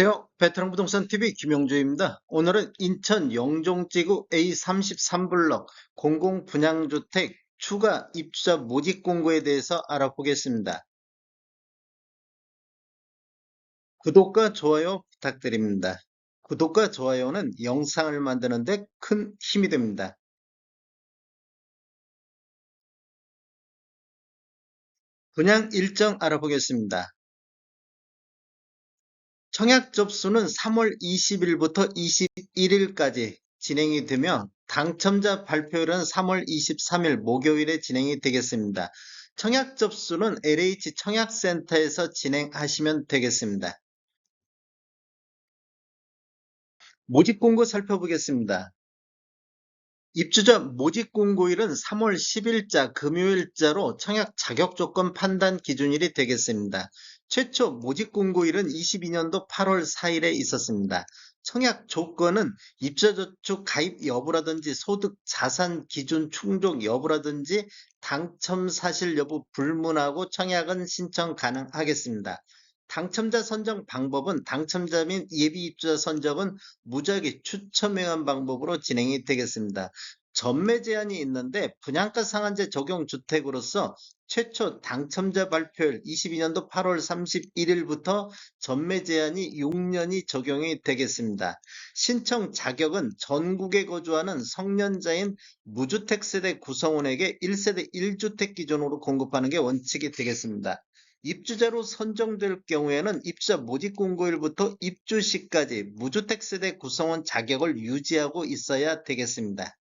안녕하세요. 베테랑 부동산 TV 김영주입니다. 오늘은 인천 영종지구 A33블럭 공공 분양주택 추가 입주자 모집 공고에 대해서 알아보겠습니다. 구독과 좋아요 부탁드립니다. 구독과 좋아요는 영상을 만드는데 큰 힘이 됩니다. 분양 일정 알아보겠습니다. 청약 접수는 3월 20일부터 21일까지 진행이 되며 당첨자 발표일은 3월 23일 목요일에 진행이 되겠습니다. 청약 접수는 LH 청약센터에서 진행하시면 되겠습니다. 모집 공고 살펴보겠습니다. 입주자 모집 공고일은 3월 10일자 금요일자로 청약 자격 조건 판단 기준일이 되겠습니다. 최초 모집 공고일은 22년도 8월 4일에 있었습니다. 청약 조건은 입주자저축 가입 여부라든지 소득 자산 기준 충족 여부라든지 당첨 사실 여부 불문하고 청약은 신청 가능하겠습니다. 당첨자 선정 방법은 당첨자 및 예비 입주자 선정은 무작위 추첨에 의한 방법으로 진행이 되겠습니다. 전매 제한이 있는데 분양가 상한제 적용 주택으로서 최초 당첨자 발표일 22년도 8월 31일부터 전매 제한이 6년이 적용이 되겠습니다. 신청 자격은 전국에 거주하는 성년자인 무주택 세대 구성원에게 1세대 1주택 기준으로 공급하는 게 원칙이 되겠습니다. 입주자로 선정될 경우에는 입주자 모집 공고일부터 입주 시까지 무주택 세대 구성원 자격을 유지하고 있어야 되겠습니다.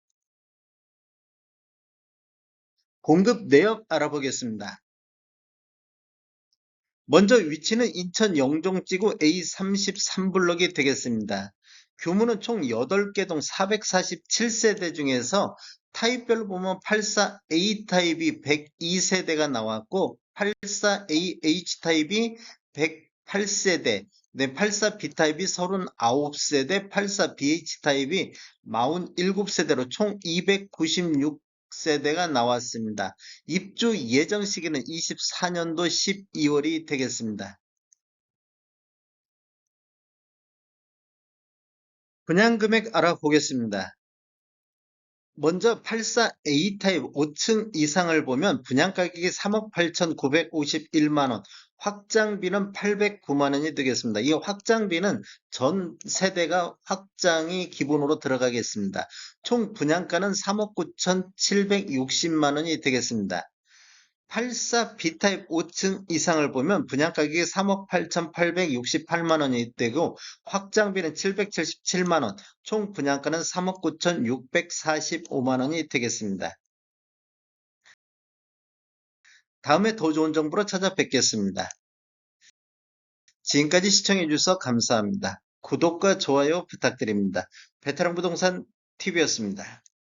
공급 내역 알아보겠습니다. 먼저 위치는 인천 영종지구 A33블럭이 되겠습니다. 규모는 총 8개 동 447세대 중에서 타입별로 보면 84A 타입이 102세대가 나왔고 84AH 타입이 108세대, 네, 84B 타입이 39세대, 84BH 타입이 47세대로 총 296 세대가 나왔습니다. 입주 예정 시기는 24년도 12월이 되겠습니다. 분양 금액 알아보겠습니다. 먼저 84A 타입 5층 이상을 보면 분양 가격이 3억 8,951만원, 확장비는 809만원이 되겠습니다. 이 확장비는 전 세대가 확장이 기본으로 들어가겠습니다. 총 분양가는 3억 9,760만원이 되겠습니다. 84 B타입 5층 이상을 보면 분양가격이 3억 8,868만 원이 되고 확장비는 777만 원, 총 분양가는 3억 9,645만 원이 되겠습니다. 다음에 더 좋은 정보로 찾아뵙겠습니다. 지금까지 시청해주셔서 감사합니다. 구독과 좋아요 부탁드립니다. 베테랑 부동산 TV였습니다.